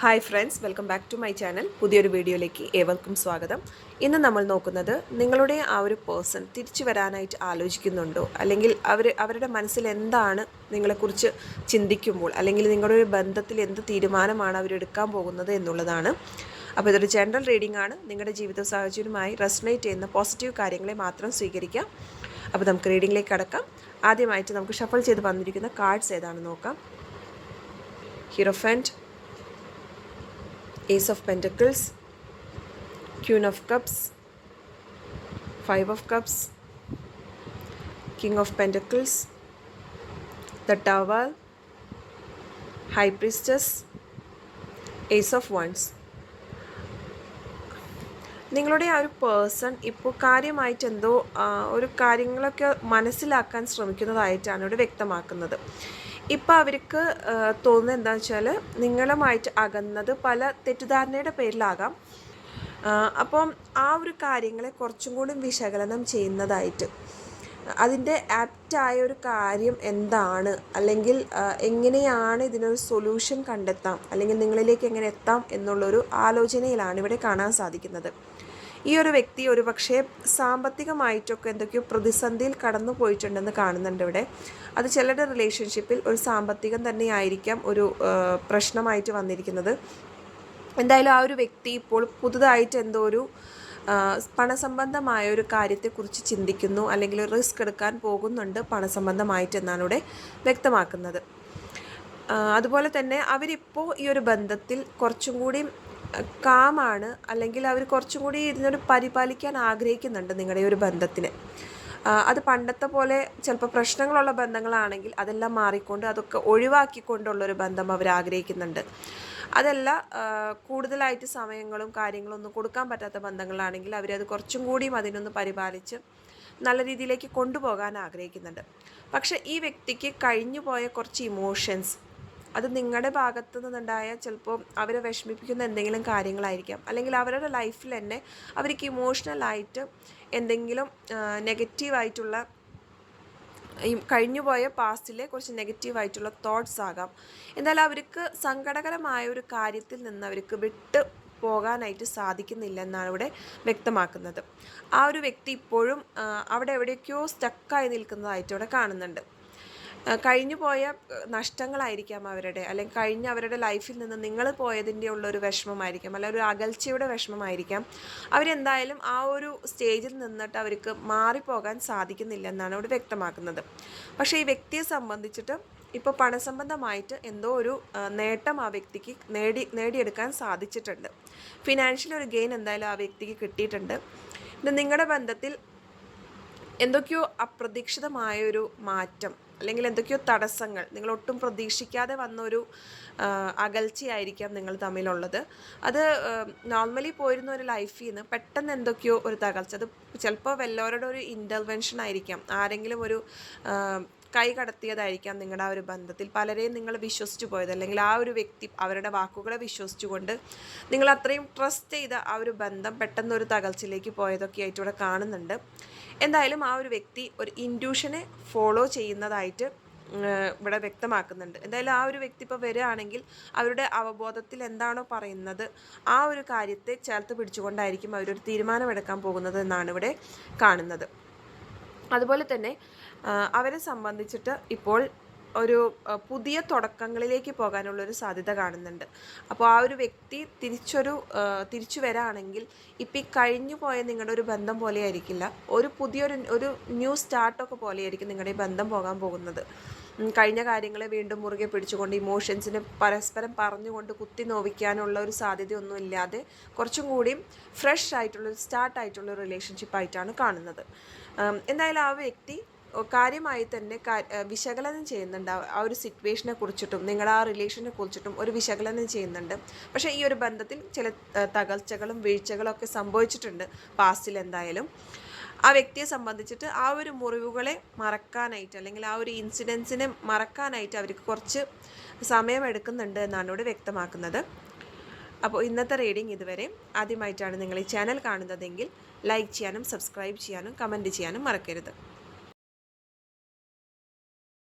Hi friends welcome back to my channel പുതിയൊരു വീഡിയോയിലേക്ക് ഏവർക്കും സ്വാഗതം. ഇന്ന് നമ്മൾ നോക്കുന്നത് നിങ്ങളുടെ ആ ഒരു പേഴ്സൺ തിരിച്ചു വരാനായിട്ട് ആലോചിക്കുന്നുണ്ടോ? അല്ലെങ്കിൽ അവർ അവരുടെ മനസ്സിൽ എന്താണ് നിങ്ങളെക്കുറിച്ച് ചിന്തിക്കുമ്പോൾ അല്ലെങ്കിൽ നിങ്ങളുടെ ഒരു ബന്ധത്തിൽ എന്ത് തീരുമാനമാണ് അവരെടുക്കാൻ പോകുന്നത് എന്നുള്ളതാണ്. അപ്പോൾ ഇതൊരു ജനറൽ റീഡിംഗ് ആണ്. നിങ്ങളുടെ ജീവിത സാഹചര്യവുമായി റെസനേറ്റ് ചെയ്യുന്ന പോസിറ്റീവ് കാര്യങ്ങളെ മാത്രം സ്വീകരിക്കാം. അപ്പോൾ നമുക്ക് റീഡിങ്ങിലേക്ക് കടക്കാം. ആദ്യമായിട്ട് നമുക്ക് ഷഫിൾ ചെയ്ത് വന്നിരിക്കുന്ന കാർഡ്സ് ഏതാണെന്ന് നോക്കാം. ഹീറോഫന്റ് Ace of Pentacles, Queen of Cups, Five of Cups, King of Pentacles, the Tower, High Priestess, Ace of Wands. നിങ്ങളുടെ ആ ഒരു പേഴ്സൺ ഇപ്പോൾ കാര്യമായിട്ട് എന്തോ ഒരു കാര്യങ്ങളൊക്കെ മനസ്സിലാക്കാൻ ശ്രമിക്കുന്നതായിട്ടാണ് ഇവിടെ വ്യക്തമാക്കുന്നത് ഇപ്പം അവർക്ക് തോന്നുന്നത് എന്താണെന്ന് വെച്ചാൽ നിങ്ങളുമായിട്ട് അകന്നത് പല തെറ്റിദ്ധാരണയുടെ പേരിലാകാം. അപ്പം ആ ഒരു കാര്യങ്ങളെ കുറച്ചും കൂടി വിശകലനം ചെയ്യുന്നതായിട്ട്. അതിന്റെ ആപ്റ്റായ ഒരു കാര്യം എന്താണ്? അല്ലെങ്കിൽ എങ്ങനെയാണ് ഇതിനൊരു സൊല്യൂഷൻ കണ്ടെത്താം? അല്ലെങ്കിൽ നിങ്ങളിലേക്ക് എങ്ങനെ എത്താം? എന്നുള്ളൊരു ആലോചനയിലാണ് ഇവിടെ കാണാൻ സാധിക്കുന്നത്. ഈ ഒരു വ്യക്തി ഒരു പക്ഷേ സാമ്പത്തികമായിട്ടൊക്കെ എന്തൊക്കെയോ പ്രതിസന്ധിയിൽ കടന്നു പോയിട്ടുണ്ടെന്ന് കാണുന്നുണ്ട് ഇവിടെ. അത് ചിലരുടെ റിലേഷൻഷിപ്പിൽ ഒരു സാമ്പത്തികം തന്നെയായിരിക്കാം ഒരു പ്രശ്നമായിട്ട് വന്നിരിക്കുന്നത്. എന്തായാലും ആ ഒരു വ്യക്തി ഇപ്പോൾ പുതുതായിട്ട് എന്തോ ഒരു പണസംബന്ധമായ ഒരു കാര്യത്തെക്കുറിച്ച് ചിന്തിക്കുന്നു അല്ലെങ്കിൽ റിസ്ക് എടുക്കാൻ പോകുന്നുണ്ട് പണസംബന്ധമായിട്ട് എന്നാണ് ഇവിടെ വ്യക്തമാക്കുന്നത്. അതുപോലെ തന്നെ അവരിപ്പോൾ ഈ ഒരു ബന്ധത്തിൽ കുറച്ചും കൂടി കാമാണ് അല്ലെങ്കിൽ അവർ കുറച്ചും കൂടി ഇതിനോട് പരിപാലിക്കാൻ ആഗ്രഹിക്കുന്നുണ്ട് നിങ്ങളുടെ ഒരു ബന്ധത്തിന്. അത് പണ്ടത്തെ പോലെ ചിലപ്പോൾ പ്രശ്നങ്ങളുള്ള ബന്ധങ്ങളാണെങ്കിൽ അതെല്ലാം മാറിക്കൊണ്ട് അതൊക്കെ ഒഴിവാക്കിക്കൊണ്ടുള്ളൊരു ബന്ധം അവർ ആഗ്രഹിക്കുന്നുണ്ട്. അതല്ല കൂടുതലായിട്ട് സമയങ്ങളും കാര്യങ്ങളും ഒന്നും കൊടുക്കാൻ പറ്റാത്ത ബന്ധങ്ങളാണെങ്കിൽ അവരത് കുറച്ചും കൂടിയും അതിനൊന്ന് പരിപാലിച്ച് നല്ല രീതിയിലേക്ക് കൊണ്ടുപോകാൻ ആഗ്രഹിക്കുന്നുണ്ട്. പക്ഷേ ഈ വ്യക്തിക്ക് കഴിഞ്ഞു പോയ കുറച്ച് ഇമോഷൻസ് അത് നിങ്ങളുടെ ഭാഗത്തു നിന്നുണ്ടായ ചിലപ്പോൾ അവരെ വിഷമിപ്പിക്കുന്ന എന്തെങ്കിലും കാര്യങ്ങളായിരിക്കാം. അല്ലെങ്കിൽ അവരുടെ ലൈഫിൽ തന്നെ അവർക്ക് ഇമോഷണലായിട്ട് എന്തെങ്കിലും നെഗറ്റീവായിട്ടുള്ള ഈ കഴിഞ്ഞുപോയ പാസ്റ്റിലെ കുറച്ച് നെഗറ്റീവായിട്ടുള്ള തോട്ട്സ് ആകാം. എന്നാൽ അവർക്ക് സങ്കടകരമായ ഒരു കാര്യത്തിൽ നിന്ന് അവർക്ക് വിട്ട് പോകാനായിട്ട് സാധിക്കുന്നില്ല എന്നാണ് ഇവിടെ വ്യക്തമാക്കുന്നത്. ആ ഒരു വ്യക്തി ഇപ്പോഴും അവിടെ എവിടെയൊക്കെയോ സ്റ്റക്കായി നിൽക്കുന്നതായിട്ട് ഇവിടെ കാണുന്നുണ്ട്. കഴിഞ്ഞു പോയ നഷ്ടങ്ങളായിരിക്കാം അവരുടെ. അല്ലെങ്കിൽ കഴിഞ്ഞ അവരുടെ ലൈഫിൽ നിന്ന് നിങ്ങൾ പോയതിന്റെ ഉള്ള ഒരു വിഷമമായിരിക്കാം. അല്ലെങ്കിൽ ഒരു അകൽച്ചയുടെ വിഷമമായിരിക്കാം. അവരെന്തായാലും ആ ഒരു സ്റ്റേജിൽ നിന്നിട്ട് അവർക്ക് മാറിപ്പോകാൻ സാധിക്കുന്നില്ല എന്നാണ് അവിടെ വ്യക്തമാക്കുന്നത്. പക്ഷേ ഈ വ്യക്തിയെ സംബന്ധിച്ചിട്ട് ഇപ്പോൾ പണസംബന്ധമായിട്ട് എന്തോ ഒരു നേട്ടം ആ വ്യക്തിക്ക് നേടി നേടിയെടുക്കാൻ സാധിച്ചിട്ടുണ്ട്. ഫിനാൻഷ്യൽ ഒരു ഗെയിൻ എന്തായാലും ആ വ്യക്തിക്ക് കിട്ടിയിട്ടുണ്ട്. ഇത് നിങ്ങളുടെ ബന്ധത്തിൽ എന്തൊക്കെയോ അപ്രതീക്ഷിതമായൊരു മാറ്റം. അല്ലെങ്കിൽ എന്തൊക്കെയോ തടസ്സങ്ങൾ നിങ്ങൾ ഒട്ടും പ്രതീക്ഷിക്കാതെ വന്നൊരു അകൽച്ചയായിരിക്കാം നിങ്ങൾ തമ്മിലുള്ളത്. അത് നോർമലി പോയിരുന്ന ഒരു ലൈഫിൽ നിന്ന് പെട്ടെന്ന് എന്തൊക്കെയോ ഒരു തകർച്ച. അത് ചിലപ്പോൾ വല്ലവരുടെ ഒരു ഇന്റർവെൻഷൻ ആയിരിക്കാം. ആരെങ്കിലും ഒരു കൈ കടത്തിയതായിരിക്കാം നിങ്ങളുടെ ആ ഒരു ബന്ധത്തിൽ. പലരെയും നിങ്ങൾ വിശ്വസിച്ചു പോയത്. അല്ലെങ്കിൽ ആ ഒരു വ്യക്തി അവരുടെ വാക്കുകളെ വിശ്വസിച്ചുകൊണ്ട് നിങ്ങൾ അത്രയും ട്രസ്റ്റ് ചെയ്ത ആ ഒരു ബന്ധം പെട്ടെന്ന് ഒരു തകർച്ചയിലേക്ക് പോയതൊക്കെ ആയിട്ട് ഇവിടെ കാണുന്നുണ്ട്. എന്തായാലും ആ ഒരു വ്യക്തി ഒരു ഇൻഡ്യൂഷനെ ഫോളോ ചെയ്യുന്നതായിട്ട് ഇവിടെ വ്യക്തമാക്കുന്നുണ്ട്. എന്തായാലും ആ ഒരു വ്യക്തി ഇപ്പോൾ വരികയാണെങ്കിൽ അവരുടെ അവബോധത്തിൽ എന്താണോ പറയുന്നത് ആ ഒരു കാര്യത്തെ ചേർത്ത് പിടിച്ചുകൊണ്ടായിരിക്കും അവരൊരു തീരുമാനമെടുക്കാൻ പോകുന്നത് എന്നാണ് ഇവിടെ കാണുന്നത്. അതുപോലെ തന്നെ അവരെ സംബന്ധിച്ചിട്ട് ഇപ്പോൾ ഒരു പുതിയ തുടക്കങ്ങളിലേക്ക് പോകാനുള്ള ഒരു സാധ്യത കാണുന്നുണ്ട്. അപ്പോൾ ആ ഒരു വ്യക്തി തിരിച്ചൊരു തിരിച്ചു വരാണെങ്കിൽ ഇപ്പം ഈ കഴിഞ്ഞു പോയ നിങ്ങളുടെ ഒരു ബന്ധം പോലെ ആയിരിക്കില്ല ഒരു പുതിയൊരു ഒരു ന്യൂ സ്റ്റാർട്ടൊക്കെ പോലെയായിരിക്കും നിങ്ങളുടെ ഈ ബന്ധം പോകാൻ പോകുന്നത്. കഴിഞ്ഞ കാര്യങ്ങളെ വീണ്ടും മുറുകെ പിടിച്ചുകൊണ്ട് ഇമോഷൻസിനെ പരസ്പരം പറഞ്ഞുകൊണ്ട് കുത്തി നോവിക്കാനുള്ള ഒരു സാധ്യതയൊന്നും ഇല്ലാതെ കുറച്ചും കൂടി ഫ്രഷ് ആയിട്ടുള്ള സ്റ്റാർട്ട് ആയിട്ടുള്ള റിലേഷൻഷിപ്പ് ആയിട്ടാണ് കാണുന്നത് എന്തായാലും ആ വ്യക്തി കാര്യമായി തന്നെ വിശകലനം ചെയ്യുന്നുണ്ട്. ആ ഒരു സിറ്റുവേഷനെ കുറിച്ചിട്ടും നിങ്ങളുടെ ആ റിലേഷനെ കുറിച്ചിട്ടും ഒരു വിശകലനം ചെയ്യുന്നുണ്ട്. പക്ഷേ ഈ ഒരു ബന്ധത്തിൽ ചില തകർച്ചകളും വീഴ്ചകളും ഒക്കെ സംഭവിച്ചിട്ടുണ്ട് പാസ്റ്റിൽ എന്തായാലും. ആ വ്യക്തിയെ സംബന്ധിച്ചിട്ട് ആ ഒരു മുറിവുകളെ മറക്കാനായിട്ട് അല്ലെങ്കിൽ ആ ഒരു ഇൻസിഡൻസിനെ മറക്കാനായിട്ട് അവർക്ക് കുറച്ച് സമയമെടുക്കുന്നുണ്ട് എന്നാണ് ഇവിടെ വ്യക്തമാക്കുന്നത്. അപ്പോൾ ഇന്നത്തെ റീഡിംഗ് ഇതുവരെ. ആദ്യമായിട്ടാണ് നിങ്ങൾ ഈ ചാനൽ കാണുന്നതെങ്കിൽ ലൈക്ക് ചെയ്യാനും സബ്സ്ക്രൈബ് ചെയ്യാനും കമന്റ് ചെയ്യാനും മറക്കരുത്.